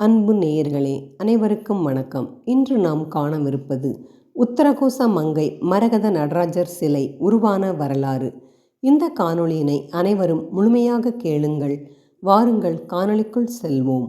அன்பு நேயர்களே அனைவருக்கும் வணக்கம். இன்று நாம் காணவிருப்பது உத்தரகோச மங்கை மரகத நடராஜர் சிலை உருவான வரலாறு. இந்த காணொளியினை அனைவரும் முழுமையாக கேளுங்கள். வாருங்கள் காணொளிக்குள் செல்வோம்.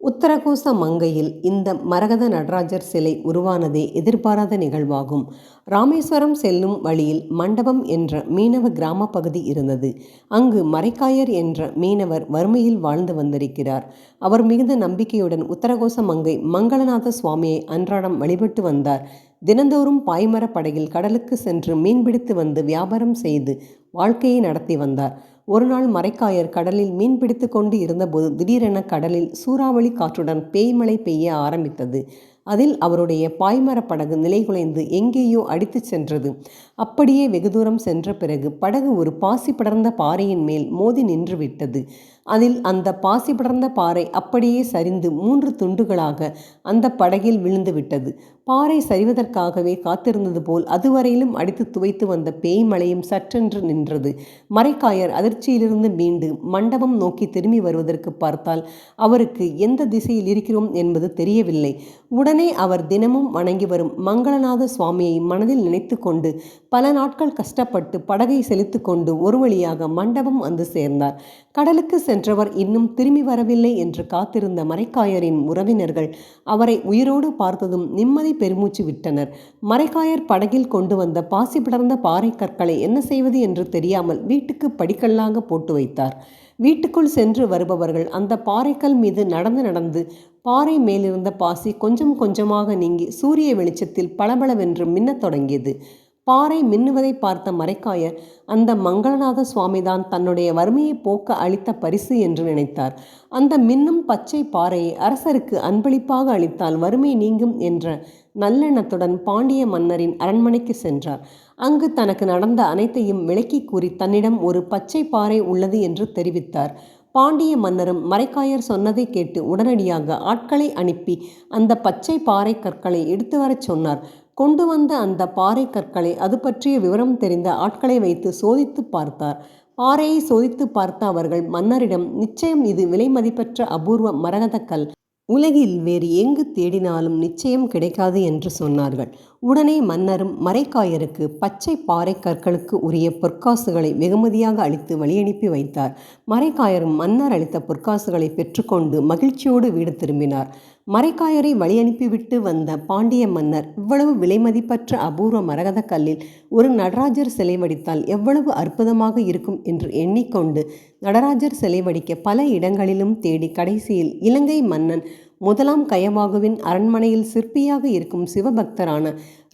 உத்தரகோச மங்கையில் இந்த மரகத நடராஜர் சிலை உருவானதே எதிர்பாராத நிகழ்வாகும். ராமேஸ்வரம் செல்லும் வழியில் மண்டபம் என்ற மீனவ கிராம பகுதி இருந்தது. அங்கு மரைக்காயர் என்ற மீனவர் வறுமையில் வாழ்ந்து வந்திருக்கிறார். அவர் மிகுந்த நம்பிக்கையுடன் உத்தரகோச மங்கை மங்களநாத சுவாமியை அன்றாடம் வழிபட்டு வந்தார். தினந்தோறும் பாய்மரப் படகில் கடலுக்கு சென்று மீன்பிடித்து வந்து வியாபாரம் செய்து வாழ்க்கையை நடத்தி வந்தார். ஒரு நாள் மரைக்காயர் கடலில் மீன் பிடித்து கொண்டு இருந்தபோது திடீரென கடலில் சூறாவளி காற்றுடன் பேய்மழை பெய்ய ஆரம்பித்தது. அதில் அவருடைய பாய்மரப் படகு நிலைகுலைந்து எங்கேயோ அடித்துச் சென்றது. அப்படியே வெகு தூரம் சென்ற பிறகு படகு ஒரு பாசி படர்ந்த பாறையின் மேல் மோதி நின்று விட்டது. அதில் அந்த பாசி படர்ந்த பாறை அப்படியே சரிந்து மூன்று துண்டுகளாக அந்த படகில் விழுந்து விட்டது. பாறை சரிவதற்காகவே காத்திருந்தது போல் அதுவரையிலும் அடித்து துவைத்து வந்த பேய் மழையும் சற்றென்று நின்றது. மறைக்காயர் அதிர்ச்சியிலிருந்து மீண்டு மண்டபம் நோக்கி திரும்பி வருவதற்கு பார்த்தால் அவருக்கு எந்த திசையில் இருக்கிறோம் என்பது தெரியவில்லை. உடன் அவர் தினமும் வணங்கி வரும் மங்களநாத சுவாமியை மனதில் நினைத்து கொண்டு பல நாட்கள் கஷ்டப்பட்டு படகை செலுத்து கொண்டு ஒரு வழியாக மண்டபம் வந்து சேர்ந்தார். கடலுக்கு சென்றவர் இன்னும் திரும்பி வரவில்லை என்று காத்திருந்த மறைக்காயரின் உறவினர்கள் அவரை உயிரோடு பார்த்ததும் நிம்மதி பெருமூச்சு விட்டனர். மறைக்காயர் படகில் கொண்டு வந்த பாசி படர்ந்த பாறை கற்களை என்ன செய்வது என்று தெரியாமல் வீட்டுக்கு படிக்கல்லாக போட்டு வைத்தார். வீட்டுக்குள் சென்று வருபவர்கள். அந்த பாறைக்கல் மீது நடந்து நடந்து பாறை மேலிருந்த பாசி கொஞ்சம் கொஞ்சமாக நீங்கி சூரிய வெளிச்சத்தில் பளபளவென்று மின்னத் தொடங்கியது. பாறை மின்னுவதை பார்த்த மறைக்காயர் அந்த மங்களநாத சுவாமிதான் தன்னுடைய வறுமையை போக்க அளித்த பரிசு என்று நினைத்தார். அந்த மின்னும் பச்சை பாறையை அரசருக்கு அன்பளிப்பாக அளித்தால் வறுமை நீங்கும் என்ற நல்லெண்ணத்துடன் பாண்டிய மன்னரின் அரண்மனைக்கு சென்றார். அங்கு தனக்கு நடந்த அனைத்தையும் விளக்கி கூறி தன்னிடம் ஒரு பச்சை பாறை உள்ளது என்று தெரிவித்தார். பாண்டிய மன்னரும் மறைக்காயர் சொன்னதை கேட்டு உடனடியாக ஆட்களை அனுப்பி அந்த பச்சை பாறை கற்களை எடுத்து வரச் சொன்னார். கொண்டு வந்த அந்த பாறை கற்களை அது பற்றிய விவரம் தெரிந்த ஆட்களை வைத்து சோதித்து பார்த்தார். பாறையை சோதித்து பார்த்த அவர்கள் மன்னரிடம் நிச்சயம் இது விலை மதிப்பற்ற அபூர்வ மரகதக்கல். உலகில் வேறு எங்கு தேடினாலும் நிச்சயம் கிடைக்காது என்று சொன்னார்கள். உடனே மன்னரும் மறைக்காயருக்கு பச்சை பாறை கற்களுக்கு உரிய பொற்காசுகளை வெகுமதியாக அளித்து வழியனுப்பி வைத்தார். மறைக்காயரும் மன்னர் அளித்த பொற்காசுகளை பெற்றுக்கொண்டு மகிழ்ச்சியோடு வீடு திரும்பினார். மறைக்காயரை வழியனுப்பிவிட்டு வந்த பாண்டிய மன்னர் இவ்வளவு விலைமதிப்பற்ற அபூர்வ மரகத கல்லில் ஒரு நடராஜர் சிலை வடித்தால் எவ்வளவு அற்புதமாக இருக்கும் என்று எண்ணிக்கொண்டு நடராஜர் சிலை வடிக்க பல இடங்களிலும் தேடி கடைசியில் இலங்கை மன்னன் முதலாம் கயவாகுவின் அரண்மனையில் சிற்பியாக இருக்கும் சிவபக்தரான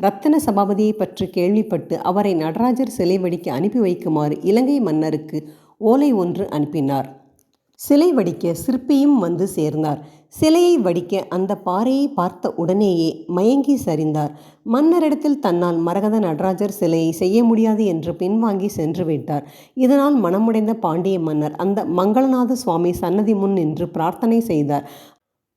ரத்தன சபாபதியை பற்றி கேள்விப்பட்டு அவரை நடராஜர் சிலை வடிக்க அனுப்பி வைக்குமாறு இலங்கை மன்னருக்கு ஓலை ஒன்று அனுப்பினார். சிலை வடிக்க சிற்பியும் வந்து சேர்ந்தார். சிலையை வடிக்க அந்த பாறையை பார்த்த உடனேயே மயங்கி சரிந்தார். மன்னரிடத்தில் தன்னால் மரகத நடராஜர் சிலையை செய்ய முடியாது என்று பின்வாங்கி சென்று விட்டார். இதனால் மனமுடைந்த பாண்டிய மன்னர் அந்த மங்களநாத சுவாமி சன்னதி முன் நின்று பிரார்த்தனை செய்தார்.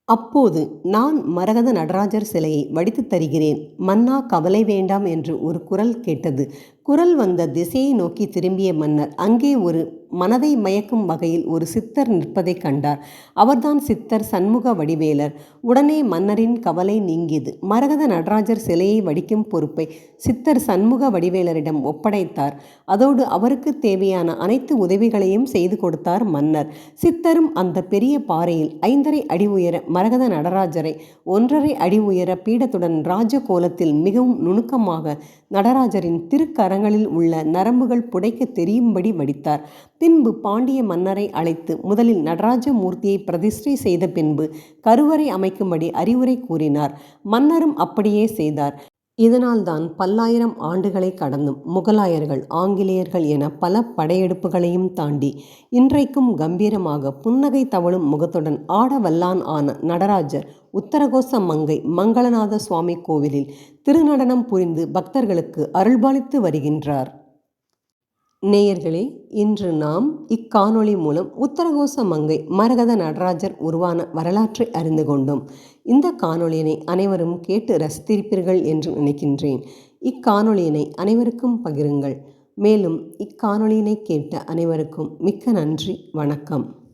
அப்போது நான் மரகத நடராஜர் சிலையை வடித்து தருகிறேன். மன்னா கவலை வேண்டாம் என்று ஒரு குரல் கேட்டது. குரல் வந்த திசையை நோக்கி திரும்பிய மன்னர் அங்கே ஒரு மனதை மயக்கும் வகையில் ஒரு சித்தர் நிற்பதைக் கண்டார். அவர்தான் சித்தர் சண்முக வடிவேலர். உடனே மன்னரின் கவலை நீங்கியது. மரகத நடராஜர் சிலையை வடிக்கும் பொறுப்பை சித்தர் சண்முக வடிவேலரிடம் ஒப்படைத்தார். அதோடு அவருக்கு தேவையான அனைத்து உதவிகளையும் செய்து கொடுத்தார் மன்னர். சித்தரும் அந்த பெரிய பாறையில் ஐந்தரை அடி உயர மரகத நடராஜரை ஒன்றரை அடி உயர பீடத்துடன் ராஜகோலத்தில் மிகவும் நுணுக்கமாக நடராஜரின் கரங்களில் உள்ள நரம்புகள் புடைக்க தெரியும்படி வடித்தார். பின்பு பாண்டிய மன்னரை அழைத்து முதலில் நடராஜ மூர்த்தியை பிரதிஷ்டை செய்த பின்பு கருவறை அமைக்கும்படி அறிவுரை கூறினார். மன்னரும் அப்படியே செய்தார். இதனால்தான் பல்லாயிரம் ஆண்டுகளை கடந்தும் முகலாயர்கள் ஆங்கிலேயர்கள் என பல படையெடுப்புகளையும் தாண்டி இன்றைக்கும் கம்பீரமாக புன்னகை தவழும் முகத்துடன் ஆடவல்லான் ஆன நடராஜர் உத்தரகோச மங்கை மங்களநாத சுவாமி கோவிலில் திருநடனம் புரிந்து பக்தர்களுக்கு அருள்பாலித்து வருகின்றார். நேயர்களே இன்று நாம் இக்காணொளி மூலம் உத்தரகோச மங்கை மரகத நடராஜர் உருவான வரலாற்றை அறிந்து கொண்டோம். இந்த காணொளியினை அனைவரும் கேட்டு ரசித்திருப்பீர்கள் என்று நினைக்கின்றேன். இக்காணொளியினை அனைவருக்கும் பகிருங்கள். மேலும் இக்காணொளியினை கேட்ட அனைவருக்கும் மிக்க நன்றி வணக்கம்.